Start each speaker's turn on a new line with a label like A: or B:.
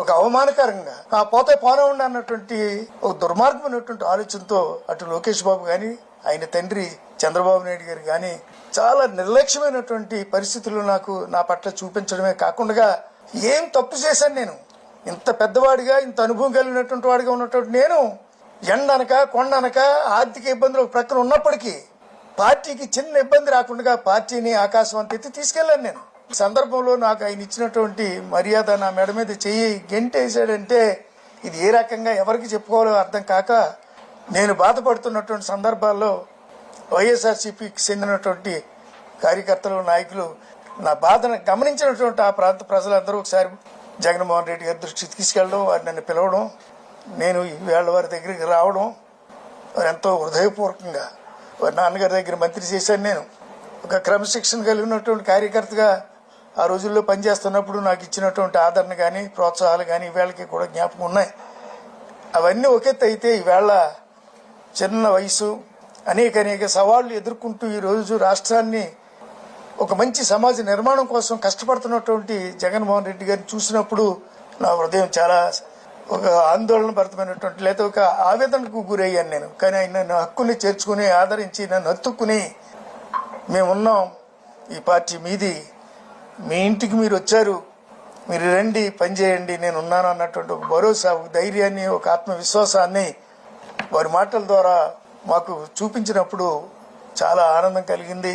A: ఒక అవమానకరంగా ఆ పోతే పోనవండి అన్నటువంటి ఒక దుర్మార్గమైనటువంటి ఆలోచనతో అటు లోకేష్ బాబు గాని ఆయన తండ్రి చంద్రబాబు నాయుడు గారు కానీ చాలా నిర్లక్ష్యమైనటువంటి పరిస్థితులు నాకు నా పట్ల చూపించడమే కాకుండా ఏం తప్పు చేశాను నేను? ఇంత పెద్దవాడిగా ఇంత అనుభవం కలిగినటువంటి వాడిగా ఉన్నటువంటి నేను ఎండనక కొండనక ఆర్థిక ఇబ్బందులు ప్రక్కన ఉన్నప్పటికీ పార్టీకి చిన్న ఇబ్బంది రాకుండా పార్టీని ఆకాశం అంత ఎత్తి తీసుకెళ్ళాను నేను. సందర్భంలో నాకు ఆయన ఇచ్చినటువంటి మర్యాద నా మెడ మీద చెయ్యి గెంటేసాడంటే ఇది ఏ రకంగా ఎవరికి చెప్పుకోవాలో అర్థం కాక నేను బాధపడుతున్నటువంటి సందర్భాల్లో వైఎస్ఆర్సీపీకి చెందినటువంటి కార్యకర్తలు నాయకులు నా బాధను గమనించినటువంటి ఆ ప్రాంత ప్రజలందరూ ఒకసారి జగన్మోహన్ రెడ్డి గారి దృష్టికి తీసుకెళ్ళడం వారు నన్ను పిలవడం నేను వేళ వారి దగ్గరికి రావడం వారు ఎంతో హృదయపూర్వకంగా వారి నాన్నగారి దగ్గర మంత్రి చేశాను నేను. ఒక క్రమశిక్షణ కలిగినటువంటి కార్యకర్తగా ఆ రోజుల్లో పనిచేస్తున్నప్పుడు నాకు ఇచ్చినటువంటి ఆదరణ కానీ ప్రోత్సాహాలు కానీ వీళ్ళకి కూడా జ్ఞాపకం ఉన్నాయి. అవన్నీ ఒకెత్త అయితే ఈవేళ చిన్న వయసు అనేక అనేక సవాళ్ళు ఎదుర్కొంటూ ఈ రోజు రాష్ట్రాన్ని ఒక మంచి సమాజ నిర్మాణం కోసం కష్టపడుతున్నటువంటి జగన్మోహన్ రెడ్డి గారిని చూసినప్పుడు నా హృదయం చాలా ఒక ఆందోళన భరితమైనటువంటి లేదా ఒక ఆవేదనకు గురయ్యాను నేను. కానీ ఆయన నన్ను హక్కుని చేర్చుకుని ఆదరించి నన్ను హత్తుకుని మేమున్నాం ఈ పార్టీ మీది. మీ ఇంటికి మీరు వచ్చారు మీరు రండి పని చేయండి నేను ఉన్నాను అన్నటువంటి ఒక భరోసా ఒక ధైర్యాన్ని ఒక ఆత్మవిశ్వాసాన్ని వారి మాటల ద్వారా మాకు చూపించినప్పుడు చాలా ఆనందం కలిగింది.